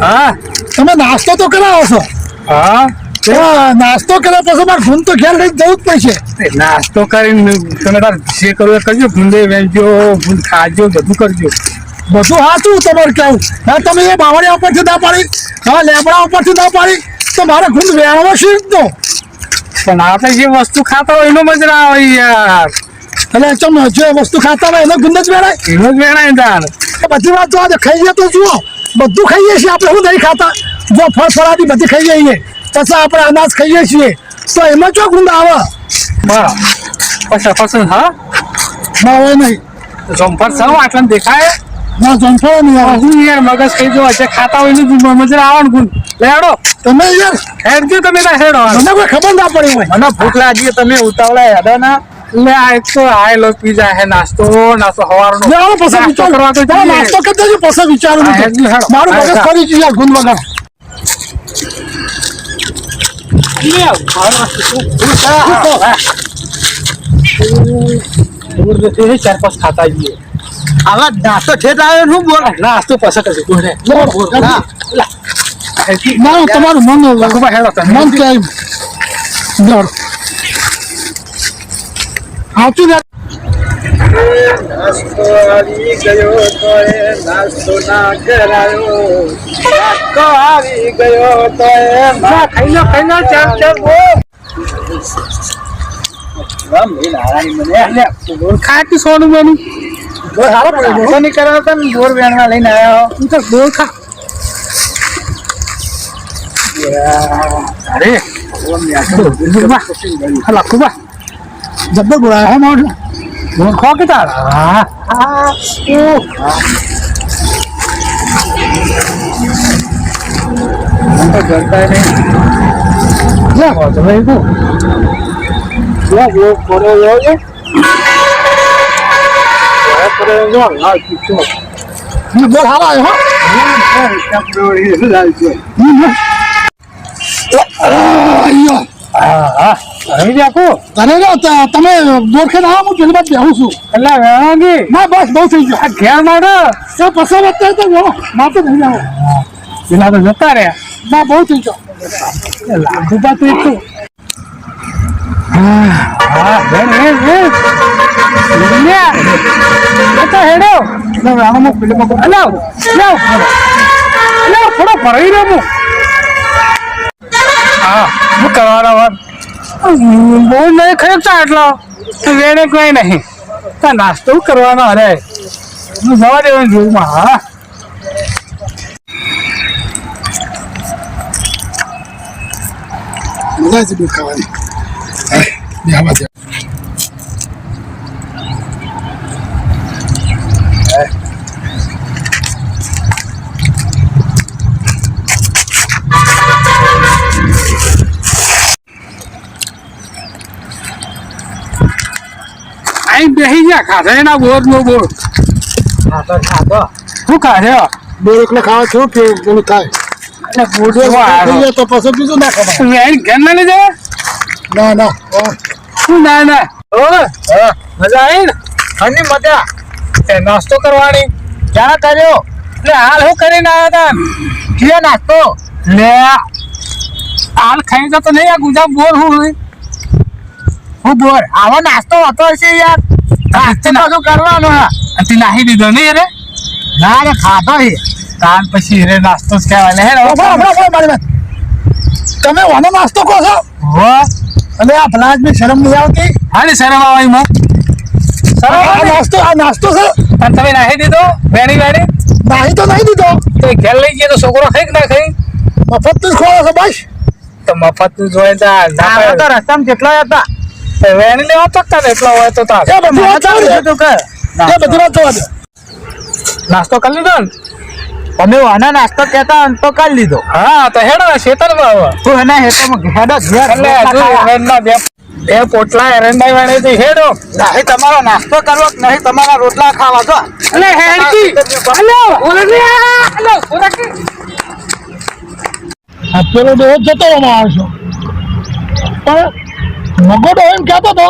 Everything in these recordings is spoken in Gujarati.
હા. તમે નાસ્તો તો કરાવો છો. હા. નાસ્તો કર્યા પછી મારે ઘૂમ તો ખ્યાલ લઈને જવું જ પડશે. નાસ્તો કરીને તમે તાર જે કરવું કરજો વેચજો ભૂંડ ખાજો બધું કરજો. બધું હાચું તમારે કેવું હા તમે એ બાવળિયા ઉપરથી ના પાડી હા લેબડા ઉપરથી ના પાડી તો મારે ઘૂમ વેણવો છે જ તો. પણ આપણે જે વસ્તુ ખાતા હોય એનો મજરા આવે યાર. એટલે ચમ જે વસ્તુ ખાતા હોય એનો ગુંદ જ વેણાય. એનો જ વેણાય તાર. બધી વાત જોવા ખાઈએ તો જુઓ. બધું ખાઈએ છીએ આપણે શું નહીં ખાતા? જો ફળ ફળાદી બધી ખાઈ જઈએ પછી આપણે અનાજ ખાઈએ છીએ. તો એમાં ચો ગુંદ આવે? બરાબર. પસંદ હા? ના નહીં. જમ્પર સૌ આટલા દેખાય? ના જંફળો નહીં આવે. હું યાર મગજ ખાઈ જો જે ખાતા હોય મજા આવે ને ગુણ લેડો તમે યાર હેડજો તમે ના હેડો. મને કોઈ ખબર ના પડી હોય. મને ભૂખ લાગી તમે ઉતાવળા હેડો ના. એટલે આ એક તો આ લો પીઝા હે નાસ્તો નાસ્તો હવારનો જાઓ પછી નાસ્તો વિચાર કરવા તો જઈએ. નાસ્તો કરી દેજો પછી વિચારું હા, નહીં. હેડ, હેડો. મારું હા, મગજ હા. ફરી ગયું યાર ગુંદ વગર ચાર પાંચ ખાતા જઈએ આવા નાસ્તો ઠેઠ આવ્યો શું બોલ નાસ્તો પસંદ હશે તું હેડ. લો, ના તમારું મન લઘુમાં હેડો મન કે દર સાચું ને? નાસ્તો આવી ગયો તો એ નાસ્તો ના કરાયો. નાસ્તો આવી ગયો તો એ ખાઈ લો ખાઈ લો ચાર ચાર બો ખાતી સોનું બેનું. નહીં કરાવતા ને બોર વેણમાં લઈને આવ્યો. હું તો બોલ ખા. અરે. હલા ખુબા જબ્બર બોલાય હે મારું બોલ ખો કે તાર હા કરતા નહીં જા કહો તો ભાઈ તું જા જો કોને જો છે કોને જો હા તું ને બોલ હાલ આવ્યો હો અయ్యో હા આવી જા કો તને જો ત- તમે બોરખે ના હું પેલી બાજુ બેહું છું. એટલે વેણાંગી ના બસ બહુ થઈ ગયું. આ ઘેર માડો એ પછી વધતા તો વેણો તો નહીં આવો. પેલા તો જતા રહ્યા. ના બહુ થઈ ગયો. લાગુ પા તું. એટલું હા હેડ હેડ હેડ તો હેડો. ના વેણો મો પેલે મો અલાવ લાવ લાવ થોડો ફરાઈ રહ્યો હું હા હું કરવાનો વાત બહુ નહીં ખર્ચા એટલો વેણે કોઈ નહીં. નાસ્તો કરવાનો અરે. હું જવા દેવાનું જોઉં હા. મજા જ ખાવાની. હા, અહીં બેસી ગયા ખાધા એના બોર નો બોર ખાતો ખાતો શું ખાધે? બોર એકલો ખાવા છું કે બોલ થાય. એટલે આવ્યો. જાય તો પછી બીજું ના ખબર વેણ ઘેર ના ના ના. શું ના ના? મજા આવી ને? મજા. એ નાસ્તો કરવાની. ક્યાં કર્યો? એટલે હાલ શું કરીને આવ્યા હતા. કે નાસ્તો? લે હાલ ખાઈ જતો નહીં આ ગુજરાત બોર હું. હું બોર આવો નાસ્તો હતો હશે યાર. નાસ્તો શું કરવાનો હા. તે નાહી દીધો નહીં અરે ના રે ખાધો હે. તાન પછી રે નાસ્તો જ કહેવાય. ઊભો, તમે વાનો નાસ્તો કહો છો? હો. અને આ ફલાજની શરમ નહીં આવતી? શરમ આવે એમાં. શરમ? નાસ્તો આ નાસ્તો છે? પણ તમે નાહી દીધો? વેણી વેણી? નાહી તો નહીં દીધો. તો ઘેર લઈ જઈએ તો છોકરો ખાઈ કે ના ખાઈ? મફત જ ખોળો છો બસ? તો મફતનું જોઈ તા ના આવો તો પાડે. રસ્તામાં કેટલા હતા. વેણી લેવા તો તાર એટલો હોય તો તાર. એ બધી વાત છે. તું કર. એ બધી વાત દે નાસ્તો કરી લીધો ને? તમે આના નાસ્તો કેતા તો કરી લીધો. હા તો હેડો ને આવો તું એના હેઠળ હેડો ઘેર બે પોટલા એરંડા વેણી થી હેડો. નહીં તમારો નાસ્તો કરવો નહીં તમારા રોટલા ખાવા તો એટલે હેડકી. હલો ઓરડિયા હલો ઓરકી આ પેલો ડોહો જતો માણસો પણ મગોડો એમ કહેતો હતો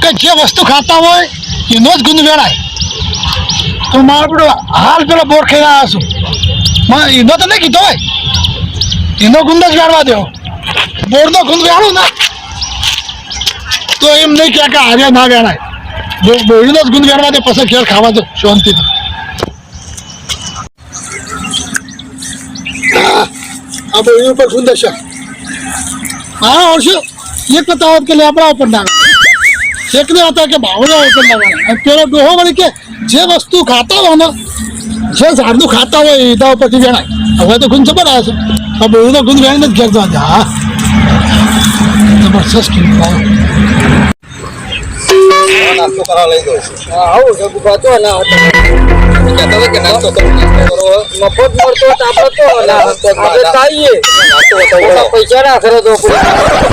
કે જે વસ્તુ ખાતા હોય એનો જ ગુંદ વેળાય તો મારો પેલો હાલ પેલો બોર ખાઈ આવ્યો છું. મને એનો તો નહીં કીધો હોય. એનો ગુંદ જ વેળવા દેવો બોરનો ગુંદ વેણું ના. તો એમ નહીં કહે કે આર્યા ના વેળાય બોરીનો જ ગુંદ વેળવા દે પછી ઘેર ખાવા દો શાંતિથી. આ બોરી ઉપર ગુંદ હશે હા, આવશે. તો આવત કે આપણા ઉપર નાખો એક ને હતા કે ભાવના ઉપર ના પેલો ડોહો વળી કે જે વસ્તુ ખાતા હોય ને, જે ઝાડનું ખાતા હોય એ એના પછી વેણાય. હવે તો ગુંજ ખબર આવે છે. આ બધું તો ગુંજ વેણીને જ ઘેર જવા હા. જબરજસ્ત. નાસ્તો લઈ આવું છે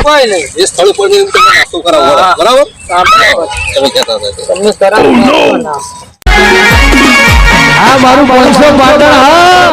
કોઈ નહીં એ સ્થળ પર જઈને તમે નાસ્તો તમે કહેતા હતા. તમને કરાવ આ મારું પાંચસો પાટણ, હા